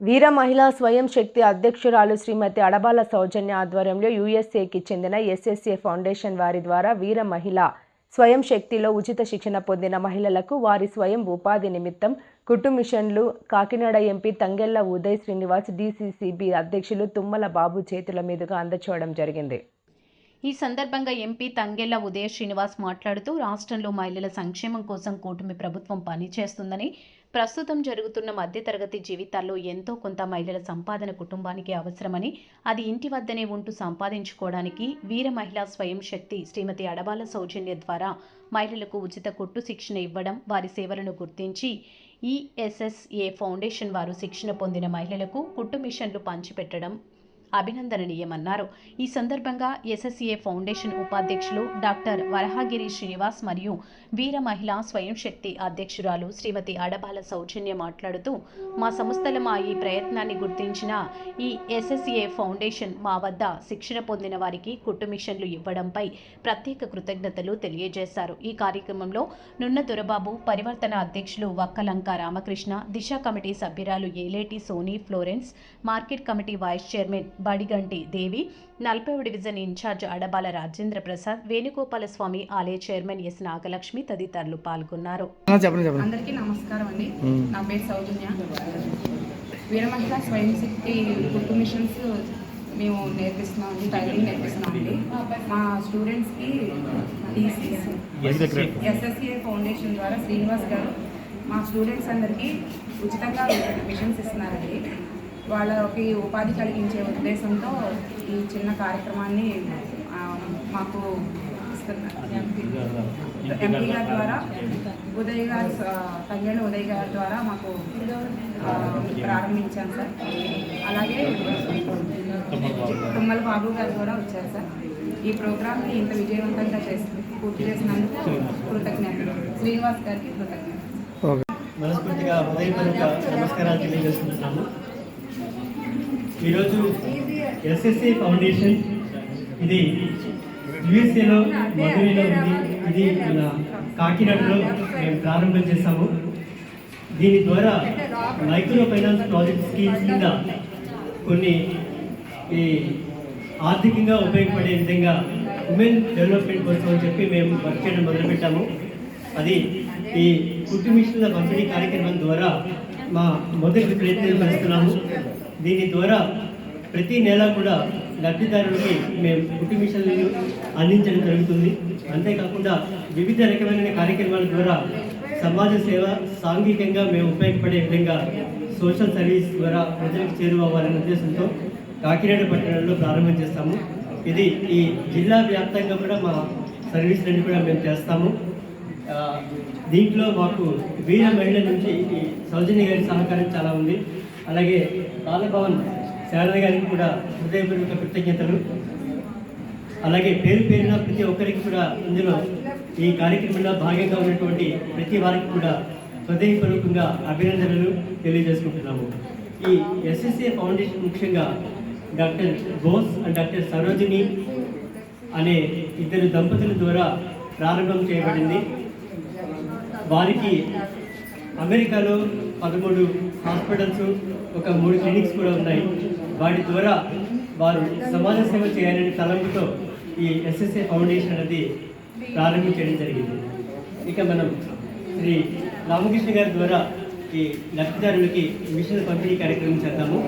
వీర మహిళా స్వయం శక్తి అధ్యక్షురాలు శ్రీమతి అడబాల సౌజన్య ఆధ్వర్యంలో యుఎస్ఏకి చెందిన ఎస్ఎస్ఏ ఫౌండేషన్ వారి ద్వారా వీర మహిళ స్వయం శక్తిలో ఉచిత శిక్షణ పొందిన మహిళలకు వారి స్వయం ఉపాధి నిమిత్తం కుట్టు మిషన్లు కాకినాడ ఎంపీ తంగెళ్ళ ఉదయ్ శ్రీనివాస్ డీసీసీబీ అధ్యక్షులు తుమ్మల బాబు చేతుల మీదుగా అందచేయడం జరిగింది. ఈ సందర్భంగా ఎంపీ తంగెళ్ళ ఉదయ శ్రీనివాస్ మాట్లాడుతూ రాష్ట్రంలో మహిళల సంక్షేమం కోసం కూటమి ప్రభుత్వం పనిచేస్తుందని ప్రస్తుతం జరుగుతున్న మధ్యతరగతి జీవితాల్లో ఎంతో కొంత మహిళల సంపాదన కుటుంబానికి అవసరమని అది ఇంటి వద్దనే ఉంటూ సంపాదించుకోవడానికి వీర మహిళా స్వయం శక్తి శ్రీమతి అడబాల సౌజన్య ద్వారా మహిళలకు ఉచిత కుట్టు శిక్షణ ఇవ్వడం వారి సేవలను గుర్తించి ఈఎస్ఎస్ఏ ఫౌండేషన్ వారు శిక్షణ పొందిన మహిళలకు కుట్టు మిషన్లు పంచిపెట్టడం అభినందనీయమన్నారు ఈ సందర్భంగా ఎస్ఎస్ఏ ఫౌండేషన్ ఉపాధ్యక్షులు డాక్టర్ వరహాగిరి శ్రీనివాస్ మరియు వీర మహిళా స్వయం శక్తి అధ్యక్షురాలు శ్రీమతి అడబాల సౌజన్య మాట్లాడుతూ మా సంస్థల మా ఈ ప్రయత్నాన్ని గుర్తించిన ఈ ఎస్ఎస్ఏ ఫౌండేషన్ మా వద్ద శిక్షణ పొందిన వారికి కుట్టు మిషన్లు ఇవ్వడంపై ప్రత్యేక కృతజ్ఞతలు తెలియజేశారు. ఈ కార్యక్రమంలో నున్న దొరబాబు పరివర్తన అధ్యక్షులు వక్కలంక రామకృష్ణ దిశ కమిటీ సభ్యురాలు Eleti Soni Florence market committee vice chairman Badiganti Devi నలభైవ డివిజన్ ఇన్ఛార్జ్ అడబాల రాజేంద్ర ప్రసాద్ వేణుగోపాల స్వామి ఆలయ చైర్మన్ ఎస్ నాగలక్ష్మి తదితరులు పాల్గొన్నారు. అందరికీ నమస్కారం అండి. నా పేరు సౌజన్య. వీర మహిళా స్వయం శక్తి కుట్టు మిషన్స్ మేము నేర్పిస్తున్నాం టైలింగ్ నేర్పిస్తున్నాం అండి. మా స్టూడెంట్స్కి ఎస్ఎస్ఏ ఫౌండేషన్ ద్వారా శ్రీనివాస్ గారు మా స్టూడెంట్స్ అందరికీ ఉచితంగా మిషన్స్ ఇస్తున్నారండి. వాళ్ళకి ఉపాధి కలిగించే ఉద్దేశంతో ఈ చిన్న కార్యక్రమాన్ని మాకు ఇస్తున్నారు. ఎంపీ గారి ద్వారా ఉదయ్ గారు తంగేళ్ళ ఉదయ్ గారి ద్వారా మాకు ప్రారంభించాం సార్. అలాగే తుమ్మల బాబు గారు కూడా వచ్చారు సార్. ఈ ప్రోగ్రామ్ని ఇంత విజయవంతంగా చేసి పూర్తి చేసినందుకు కృతజ్ఞతలు. శ్రీనివాస్ గారికి కృతజ్ఞతలు. ఓకే. మనస్ఫూర్తిగా హృదయపూర్వక నమస్కారాలు తెలియజేస్తున్నాము ఈరోజు ఎస్ఎస్సి ఫౌండేషన్ ఇది యుఎస్ఏలో మధురైలో ఉంది. ఇది మన కాకినాడలో మేము ప్రారంభం చేశాము. దీని ద్వారా మైక్రో ఫైనాన్స్ ప్రాజెక్ట్ స్కీమ్స్ కింద కొన్ని ఈ ఆర్థికంగా ఉపయోగపడే విధంగా ఉమెన్ డెవలప్మెంట్ కోసం అని చెప్పి మేము వర్క్ చేయడం మొదలుపెట్టాము. అది ఈ కుట్టు మిషన్ల పంపిణీ కార్యక్రమం ద్వారా మా మొదటి ప్రయత్నం చేస్తున్నాము. దీని ద్వారా ప్రతి నెల కూడా లబ్ధిదారులకి మేము కుట్టు మిషన్లను అందించడం జరుగుతుంది. అంతేకాకుండా వివిధ రకమైన కార్యక్రమాల ద్వారా సమాజ సేవ సాంఘికంగా మేము ఉపయోగపడే విధంగా సోషల్ సర్వీస్ ద్వారా ప్రజలకు చేరువవ్వాలనే ఉద్దేశంతో కాకినాడ పట్టణంలో ప్రారంభం చేస్తాము. ఇది ఈ జిల్లా వ్యాప్తంగా కూడా మా సర్వీసులన్నీ కూడా మేము చేస్తాము. దీంట్లో మాకు వీర మహిళ నుంచి ఈ సౌజన్య గారి సహకారం చాలా ఉంది. అలాగే బాలభవన్ శారద గారికి కూడా హృదయపూర్వక కృతజ్ఞతలు. అలాగే పేరు పేరున ప్రతి ఒక్కరికి కూడా ఇందులో ఈ కార్యక్రమంలో భాగంగా ఉన్నటువంటి ప్రతి వారికి కూడా హృదయపూర్వకంగా అభినందనలు తెలియజేసుకుంటున్నాము. ఈ ఎస్ఎస్ఏ ఫౌండేషన్ ముఖ్యంగా doctor Bose and doctor Sarojini అనే ఇద్దరు దంపతుల ద్వారా ప్రారంభం చేయబడింది. వారికి అమెరికాలో పదమూడు హాస్పిటల్స్ ఒక మూడు క్లినిక్స్ కూడా ఉన్నాయి. వాటి ద్వారా వారు సమాజ సేవ చేయాలనే తలంపుతో ఈ ఎస్ఎస్ఏ ఫౌండేషన్ అనేది ప్రారంభించడం జరిగింది. ఇక మనం శ్రీ రామకృష్ణ గారి ద్వారా ఈ లబ్ధిదారులకి మిషన్ పంపిణీ కార్యక్రమం చేద్దాము.